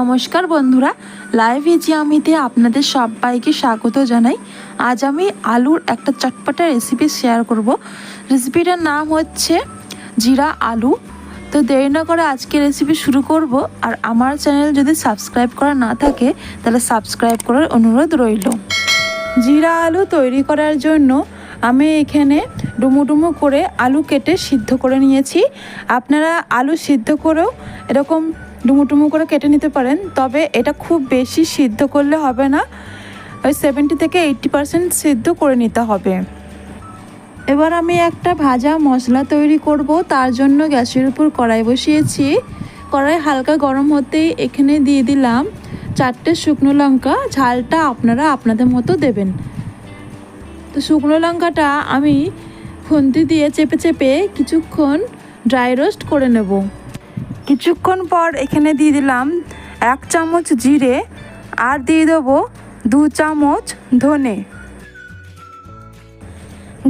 নমস্কার বন্ধুরা লাইভ এজিয়ামিতে আপনাদের সবাইকে স্বাগত জানাই। আজ আমি আলুর একটা চটপটা রেসিপি শেয়ার করব। রেসিপিটার নাম হচ্ছে জিরা আলু। তো দেরি না করে আজকে রেসিপি শুরু করব। আর আমার চ্যানেল যদি সাবস্ক্রাইব করা না থাকে, তাহলে সাবস্ক্রাইব করার অনুরোধ রইল। জিরা আলু তৈরি করার জন্য আমি এখানে ডুমু ডুমু করে আলু কেটে সিদ্ধ করে নিয়েছি। আপনারা আলু সিদ্ধ করেও এরকম ডুমু ডুমু করে কেটে নিতে পারেন, তবে এটা খুব বেশি সিদ্ধ করলে হবে না। ওই সেভেন্টি থেকে এইট্টি পারসেন্ট সিদ্ধ করে নিতে হবে। এবার আমি একটা ভাজা মশলা তৈরি করব, তার জন্য গ্যাসের উপর কড়াই বসিয়েছি। কড়াই হালকা গরম হতেই এখানে দিয়ে দিলাম চারটে শুকনো লঙ্কা। ঝালটা আপনারা আপনাদের মতো দেবেন। তো শুকনো লঙ্কাটা আমি খুন্তি দিয়ে চেপে চেপে কিছুক্ষণ ড্রাই রোস্ট করে নেব। কিছুক্ষণ পর এখানে দিয়ে দিলাম এক চামচ জিরে আর দিয়ে দেবো দু চামচ ধনে।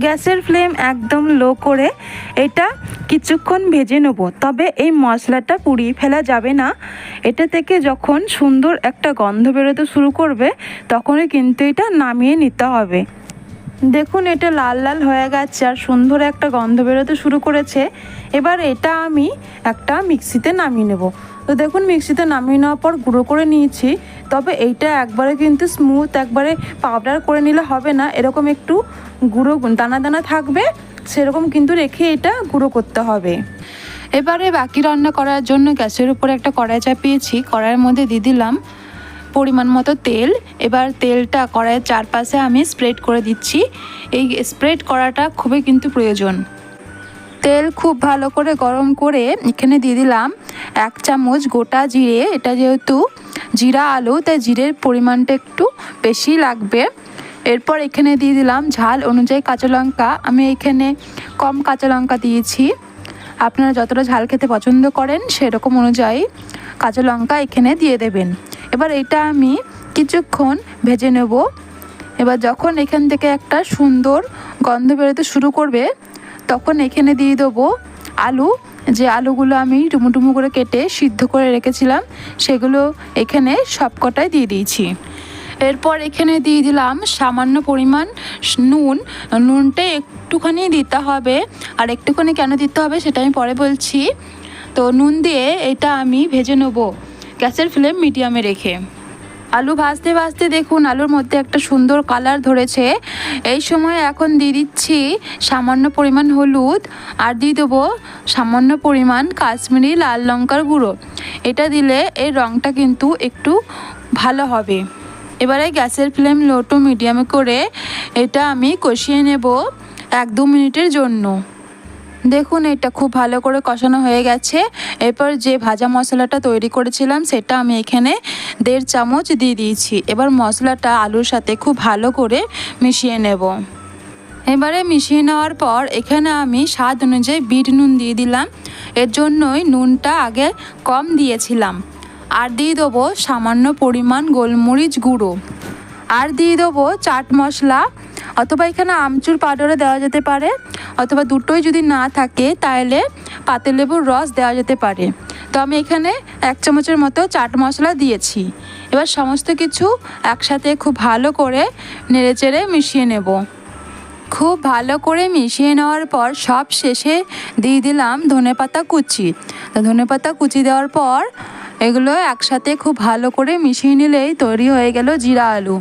গ্যাসের ফ্লেম একদম লো করে এটা কিছুক্ষণ ভেজে নেব। তবে এই মশলাটা পুড়িয়ে ফেলা যাবে না। এটা থেকে যখন সুন্দর একটা গন্ধ বেরোতে শুরু করবে, তখনই কিন্তু এটা নামিয়ে নিতে হবে। দেখুন, এটা লাল লাল হয়ে গেছে আর সুন্দর একটা গন্ধ বেরোতে শুরু করেছে। এবার এটা আমি একটা মিক্সিতে নামিয়ে নেব। তো দেখুন, মিক্সিতে নামিয়ে নেওয়ার পর গুঁড়ো করে নিয়েছি। তবে এইটা একবারে কিন্তু স্মুথ একবারে পাউডার করে নিলে হবে না। এরকম একটু গুঁড়ো, দানা দানা থাকবে, সেরকম কিন্তু রেখে এটা গুঁড়ো করতে হবে। এবারে বাকি রান্না করার জন্য গ্যাসের উপরে একটা কড়াই চাপিয়েছি। কড়াইয়ের মধ্যে দিয়ে দিলাম পরিমাণ মতো তেল। এবার তেলটা কড়াইয়ের চারপাশে আমি স্প্রেড করে দিচ্ছি। এই স্প্রেড করাটা খুবই কিন্তু প্রয়োজন। তেল খুব ভালো করে গরম করে এখানে দিয়ে দিলাম এক চামচ গোটা জিরে। এটা যেহেতু জিরা আলু, তাই জিরের পরিমাণটা একটু বেশি লাগবে। এরপর এখানে দিয়ে দিলাম ঝাল অনুযায়ী কাঁচা লঙ্কা। আমি এখানে কম কাঁচা লঙ্কা দিয়েছি। আপনারা যতটা ঝাল খেতে পছন্দ করেন সেরকম অনুযায়ী কাঁচা লঙ্কা এখানে দিয়ে দেবেন। এবার এটা আমি কিছুক্ষণ ভেজে নেব। এবার যখন এখান থেকে একটা সুন্দর গন্ধ বেরোতে শুরু করবে, তখন এখানে দিয়ে দেবো আলু। যে আলুগুলো আমি ডুমু করে কেটে সিদ্ধ করে রেখেছিলাম, সেগুলো এখানে সবকটাই দিয়ে দিয়েছি। এরপর এখানে দিয়ে দিলাম সামান্য পরিমাণ নুন। নুনটা একটুখানি দিতে হবে। আর একটুখানি কেন দিতে হবে সেটা আমি পরে বলছি। তো নুন দিয়ে এটা আমি ভেজে নেব। গ্যাসের ফ্লেম মিডিয়ামে রেখে। আলু ভাজতে ভাজতে দেখুন, আলুর মধ্যে একটা সুন্দর কালার ধরেছে। এই সময় এখন দিয়ে দিচ্ছি সামান্য পরিমাণ হলুদ আর দিয়ে দেবো সামান্য পরিমাণ কাশ্মীরি লাল লঙ্কার গুঁড়ো। এটা দিলে এই রঙটা কিন্তু একটু ভালো হবে। এবারে গ্যাসের ফ্লেম লো টু মিডিয়ামে করে এটা আমি কষিয়ে নেব এক দু মিনিটের জন্য। দেখুন, এটা খুব ভালো করে কষানো হয়ে গেছে। এরপর যে ভাজা মশলাটা তৈরি করেছিলাম, সেটা আমি এখানে দেড় চামচ দিয়ে দিয়েছি। এবার মশলাটা আলুর সাথে খুব ভালো করে মিশিয়ে নেব। এবারে মিশিয়ে নেওয়ার পর এখানে আমি স্বাদ অনুযায়ী বিট নুন দিয়ে দিলাম। এর জন্যই নুনটা আগে কম দিয়েছিলাম। আর দিয়ে দেবো সামান্য পরিমাণ গোলমরিচ গুঁড়ো। আর দিয়ে দেবো চাট মশলা অথবা এখানে আমচুর পাউডারও দেওয়া যেতে পারে, অথবা দুটোই যদি না থাকে তাহলে পাতিলেবুর রস দেওয়া যেতে পারে। তো আমি এখানে এক চামচের মতো চাট মশলা দিয়েছি। এবার সমস্ত কিছু একসাথে খুব ভালো করে নেড়েচেড়ে মিশিয়ে নেব। খুব ভালো করে মিশিয়ে নেওয়ার পর সব শেষে দিয়ে দিলাম ধনেপাতা কুচি। তো ধনেপাতা কুচি দেওয়ার পর এগুলো একসাথে খুব ভালো করে মিশিয়ে নিলেই তৈরি হয়ে গেল জিরা আলু।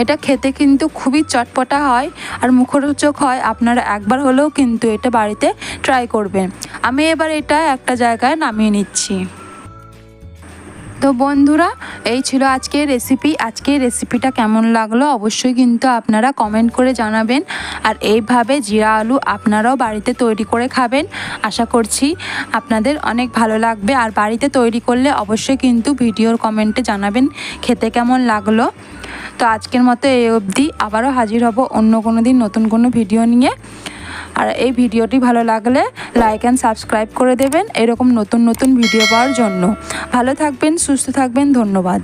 এটা খেতে কিন্তু খুবই চটপটা হয় আর মুখরোচক হয়। আপনারা একবার হলেও কিন্তু এটা বাড়িতে ট্রাই করবেন। আমি এবার এটা একটা জায়গায় নামিয়ে নিচ্ছি। তো বন্ধুরা, এই ছিল আজকের রেসিপি আজকের রেসিপিটা কেমন লাগল অবশ্যই কিন্তু আপনারা কমেন্ট করে জানাবেন। আর এইভাবে জিরা আলু আপনারাও বাড়িতে তৈরি করে খাবেন। আশা করছি আপনাদের অনেক ভালো লাগবে। আর বাড়িতে তৈরি করলে অবশ্যই কিন্তু ভিডিওর কমেন্টে জানাবেন খেতে কেমন লাগল। তো আজকের মতো এই অবধি। আবারও হাজির হব অন্য কোনো দিন নতুন কোনো ভিডিও নিয়ে। আর এই ভিডিওটি ভালো লাগলে লাইক অ্যান্ড সাবস্ক্রাইব করে দেবেন। এরকম নতুন নতুন ভিডিও পাওয়ার জন্য। ভালো থাকবেন, সুস্থ থাকবেন, ধন্যবাদ।